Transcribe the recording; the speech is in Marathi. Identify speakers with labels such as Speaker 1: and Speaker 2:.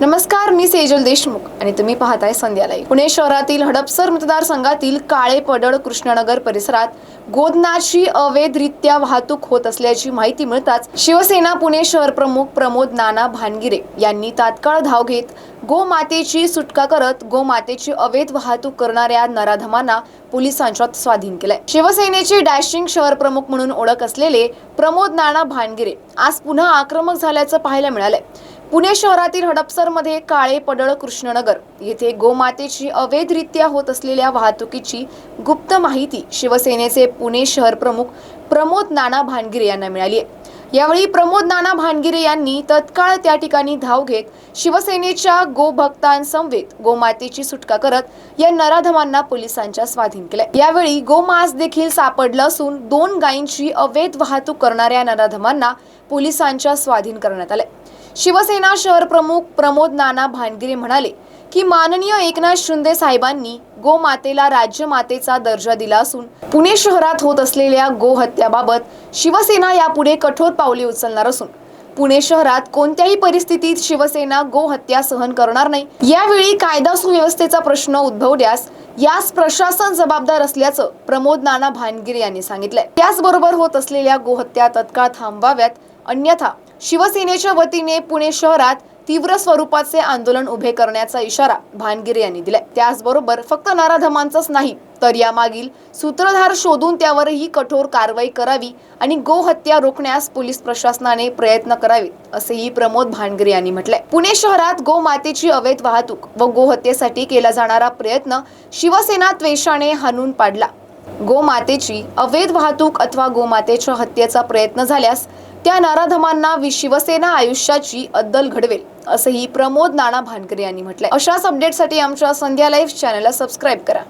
Speaker 1: नमस्कार मी सेजल देशमुख आणि तुम्ही पाहताय संध्या पुणे शहरातील हडपसर मतदारसंघातील काळे पडळ कृष्णनगर परिसरात गोदनाची अवैधरित्या वाहतूक होत असल्याची माहिती मिळताच शिवसेना पुणे शहर प्रमुख प्रमोद नाना भानगिरे यांनी तात्काळ धाव घेत गोमातेची सुटका करत गोमातेची अवैध वाहतूक करणाऱ्या नराधमांना पोलिसांच्या स्वाधीन केलंय. शिवसेनेचे डॅशिंग शहर प्रमुख म्हणून ओळख असलेले प्रमोद नाना भानगिरे आज पुन्हा आक्रमक झाल्याचं पाहायला मिळालंय. पुणे शहरातील हडपसरमध्ये काळे पडळ कृष्णनगर येथे गोमातेची अवैधरित्या होत असलेल्या वाहतुकीची गुप्त माहिती शिवसेनेचे पुणे शहर प्रमुख प्रमोद नाना भानगिरे यांना मिळाली आहे. यावेळी प्रमोद नाना भानगिरे यांनी तत्काळ त्या ठिकाणी धाव घेत शिवसेनेच्या गोभक्तांसमवेत गोमातेची सुटका करत या नराधमांना पोलिसांच्या स्वाधीन केलंय यावेळी गोमांस देखील सापडलं असून दोन गायींची अवैध वाहतूक करणाऱ्या नराधमांना पोलिसांच्या स्वाधीन करण्यात आले शिवसेना शहर प्रमुख प्रमोद नाना भानगिरे म्हणाले की माननीय एकनाथ शिंदे साहेबांनी गोमातेला राज्यमातेचा दर्जा दिला असून पुणे शहरात होत असलेल्या गोहत्याबाबत शिवसेना यापुढे कठोर पावले उचलणार असून पुणे शहरात कोणत्याही परिस्थितीत शिवसेना गोहत्या सहन करणार नाही. यावेळी कायदा सुव्यवस्थेचा प्रश्न उद्भवल्यास यास प्रशासन जबाबदार असल्याचं प्रमोद नाना भानगिरे यांनी सांगितलंय. त्याचबरोबर होत असलेल्या गोहत्या तत्काळ थांबवाव्यात अन्यथा शिवसेनेच्या वतीने पुणे शहरात तीव्र स्वरूपाचे आंदोलन उभे करण्याचा इशारा भानगिरे यांनी दिलाय. त्याचबरोबर फक्त नाराधमांचाच नाही तर यामागील सूत्रधार शोधून त्यावरही कठोर कारवाई करावी आणि गोहत्या रोखण्यास पोलीस प्रशासनाने प्रयत्न करावेत असेही प्रमोद भानगिरे यांनी म्हटलंय. पुणे शहरात गोमातेची अवैध वाहतूक व गोहत्येसाठी केला जाणारा प्रयत्न शिवसेना त्वेषाने हाणून पाडला. गोमातेची अवैध वाहतूक अथवा गोमातेच्या हत्येचा प्रयत्न झाल्यास त्या नराधमांना वि- शिवसेना आयुष्याची अद्दल घडवेल असंही प्रमोद नाना भानकरे यांनी म्हटलंय. अशाच अपडेटसाठी आमच्या संध्या लाईव्ह चॅनलला सबस्क्राईब करा.